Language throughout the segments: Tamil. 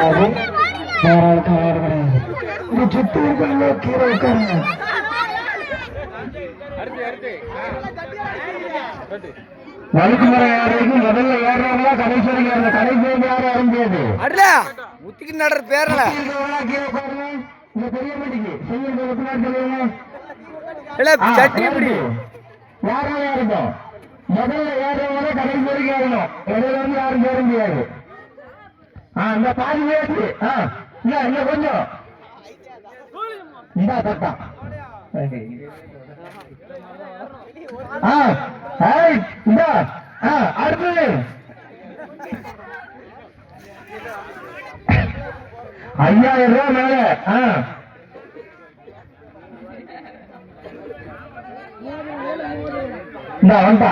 கிடையாது வேற ஆளுக்கு ஆறு கிடையாது இது சுத்தி இருக்கிறவங்க கீழே உட்காருங்க. வழுக்கு மரம் ஏறதுக்கு முதல்ல ஏறுறவங்களா கடைசி வரைக்கும் ஏறணும் கடைசி வரைக்கும் யாரும் ஏற முடியாது அட்ல முத்திக்கு நடற பேரல. இருக்கிறவங்களா கீழே உட்காருங்க. இந்த பெரிய மாட்டிக்கு செய்யுங்க ஒட்டுநாள் சொல்லுங்க இல்ல ஆ, சட்டி இப்படி யாரும் ஏறட்டும் முதல்ல ஏறவங்க கடைசி வரைக்கும் ஏறணும். இடையில வந்து யாரும் ஏற முடியாது. இந்த பாதி ஏற்று ஆ இல்ல கொஞ்சம். இந்த தட்டா ஆ ஐயாயிரம் ரூபாய் மேல. இந்த வந்தா.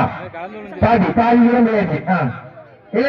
பாதி பாதி தூரம் போயாச்சு இல்ல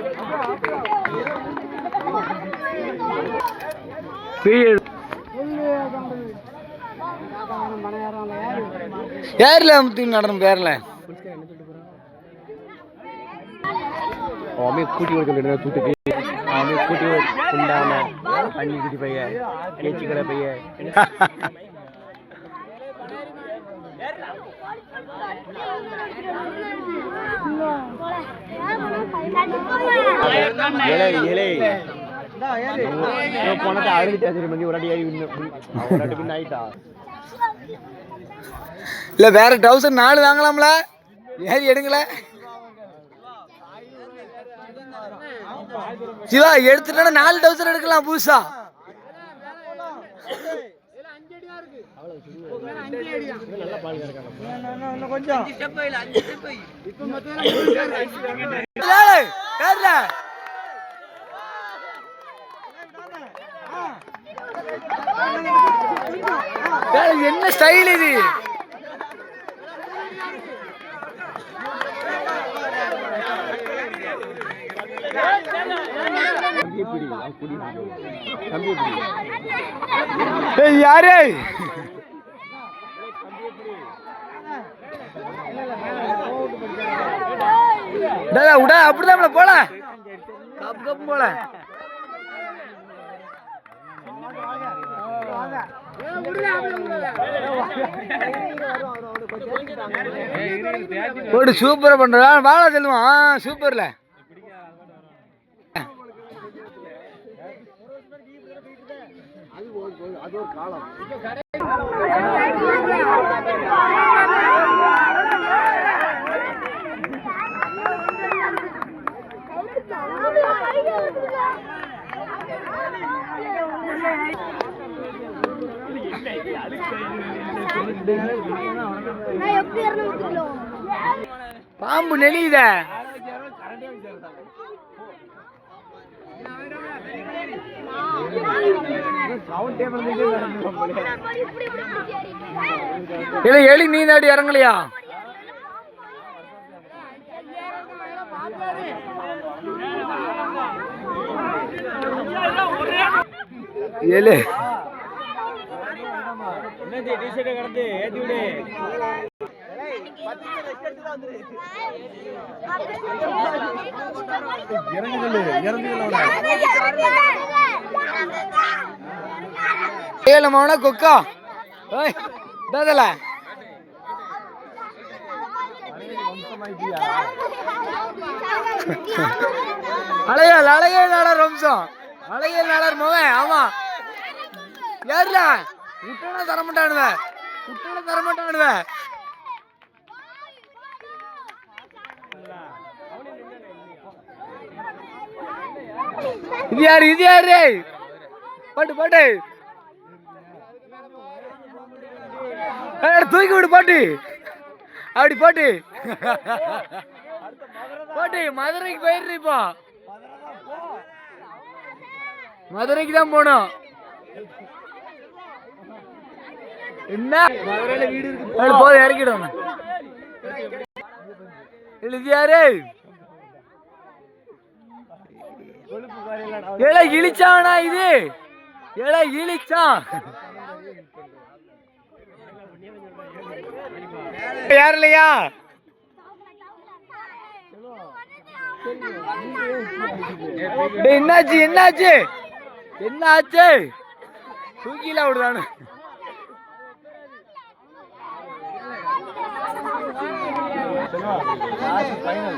ஏர்ல முத்திக்கு நடனம் பேரல அவன் கூட்டி கொடுக்க தூத்துக்கு. அவன் கூட்டி உண்டான தண்ணி குடி பைய ஏச்சி கடை பைய. இலை இலை போனதை அழுதுட்டா ஒரு அடி ஆகி ஆயிட்டா இல்ல வேற டவுசர் நாலு வாங்கலாம்ல? ஏறி எடுங்கள. சிவா எடுத்துட்டா நாலு டவுசர் எடுக்கலாம் புதுசா. ஏய், ஏறுல. ஏய், என்ன ஸ்டைல் இது? யாரு? விட அப்படிதான் போல. கப் கப் போல. போடு சூப்பரா பண்ற வாழ செல்வம். சூப்பர்ல. நான் எப்படி இரநூறு பாம்பு நெலியுத இல்ல எலி நீ நாடி இறங்கலையா? எலி. நீ தாடி இறங்கலையா ஏழு ஏழு மவன கொக்கா. ஓய் தாதல அழகல் அழகல் நாடர் வம்சம். அழகல் நாடர் மவன் ஆமா. யாருல விட்டனா தரமாட்டானுவ. விட்டனா தரமாட்டானுவ. இது யாரு இது யாரு? பாட்டு பாட்டு. தூக்கி விடு பாட்டு. அப்படி பாட்டு. பாட்டு மதுரைக்கு போயிடுறீ இப்போ. மதுரைக்கு தான் போனோம் என்ன? ஏய், போதும் இறக்கிடும் இது யாரு ஏழை இழிச்சானா இது? ஏழை இழிச்சான் யார் இல்லையா? என்னாச்சு என்னாச்சு? என்னாச்சு? தூக்கில விடுதானு ஃபைனல்